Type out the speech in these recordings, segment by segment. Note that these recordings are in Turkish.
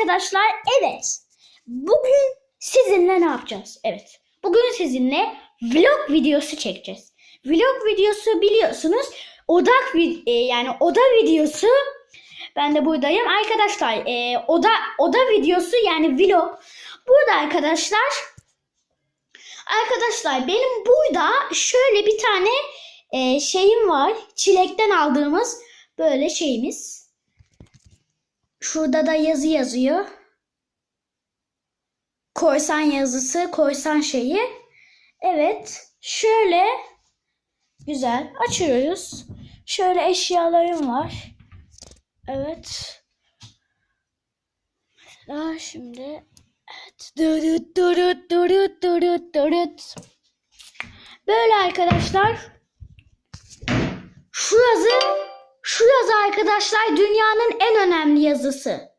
arkadaşlar evet. Bugün sizinle ne yapacağız? Evet. Bugün sizinle vlog videosu çekeceğiz. Vlog videosu biliyorsunuz odak e, yani oda videosu ben de buradayım. Arkadaşlar e, oda oda videosu yani vlog. Burada arkadaşlar Arkadaşlar benim burada şöyle bir tane e, şeyim var. Çilekten aldığımız böyle şeyimiz. Şurada da yazı yazıyor. Korsan yazısı, korsan şeyi. Evet. Şöyle güzel açıyoruz. Şöyle eşyalarım var. Evet. Mesela şimdi evet. Durut durut durut durut durut. Böyle arkadaşlar. Şu yazı şu yazı arkadaşlar dünyanın en önemli yazısı.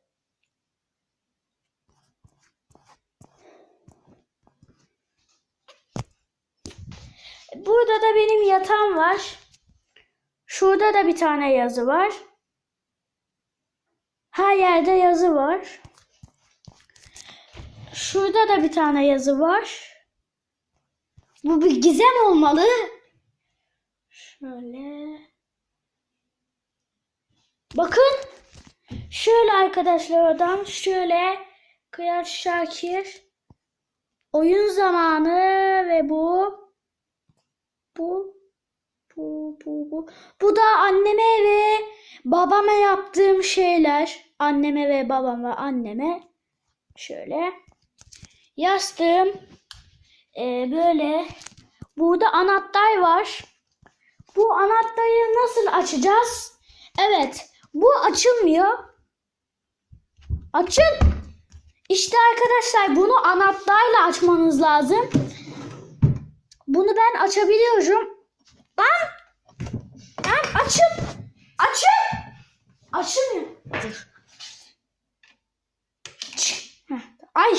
Burada da benim yatağım var. Şurada da bir tane yazı var. Her yerde yazı var. Şurada da bir tane yazı var. Bu bir gizem olmalı. Şöyle. Bakın. Şöyle arkadaşlar adam şöyle Kıyar Şakir. Oyun zamanı ve bu. Bu. Bu bu bu. Bu da anneme ve babama yaptığım şeyler. Anneme ve babama anneme şöyle yastığım e, böyle. Burada anahtar var. Bu anahtarı nasıl açacağız? Evet bu açılmıyor Açın. İşte arkadaşlar bunu anahtarla açmanız lazım. Bunu ben açabiliyorum. Lan! Lan açın! Açın! Açılmıyor. Ay!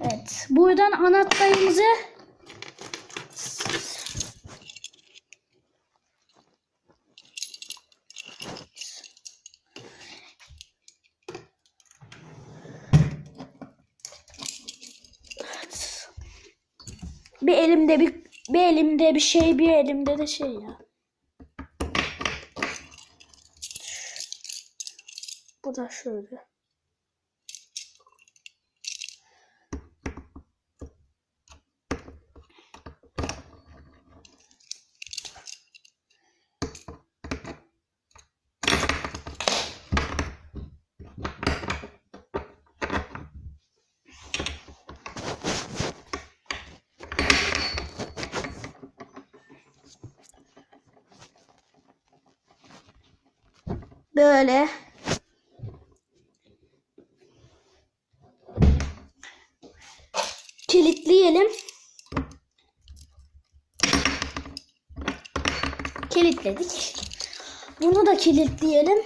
Evet. Buradan anahtarımızı Bir elimde bir bir elimde bir şey, bir elimde de şey ya. Bu da şöyle. Böyle. Kilitleyelim. Kilitledik. Bunu da kilitleyelim.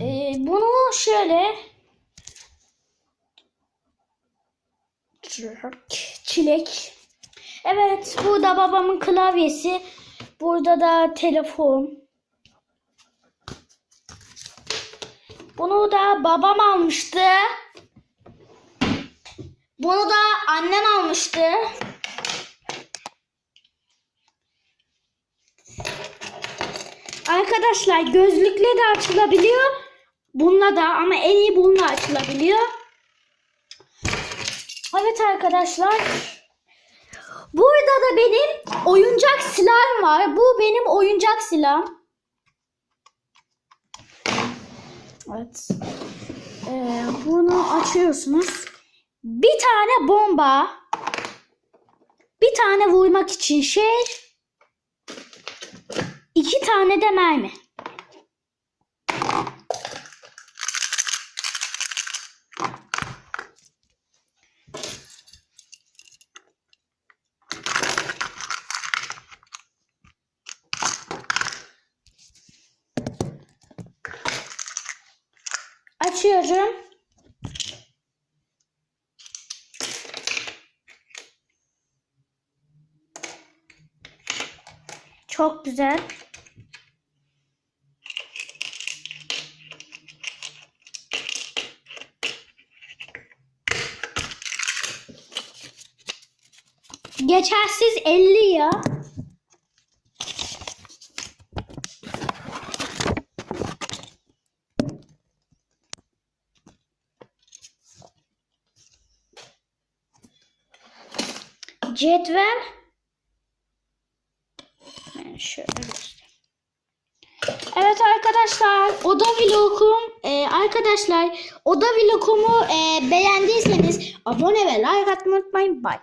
Ee, bunu şöyle çilek. Evet, burada babamın klavyesi. Burada da telefon. Bunu da babam almıştı. Bunu da annem almıştı. Arkadaşlar gözlükle de açılabiliyor. Bununla da ama en iyi bununla açılabiliyor. Evet arkadaşlar. Burada da benim oyuncak silahım var. Bu benim oyuncak silahım. Evet. Ee, bunu açıyorsunuz. Bir tane bomba. Bir tane vurmak için şey. İki tane de mermi. Açıyorum. Çok güzel. Geçersiz 50 ya. Cetvel. Ben şöyle göstereyim. Evet arkadaşlar oda vlogum e, arkadaşlar oda vlogumu e, beğendiyseniz abone ve like atmayı unutmayın. Bye.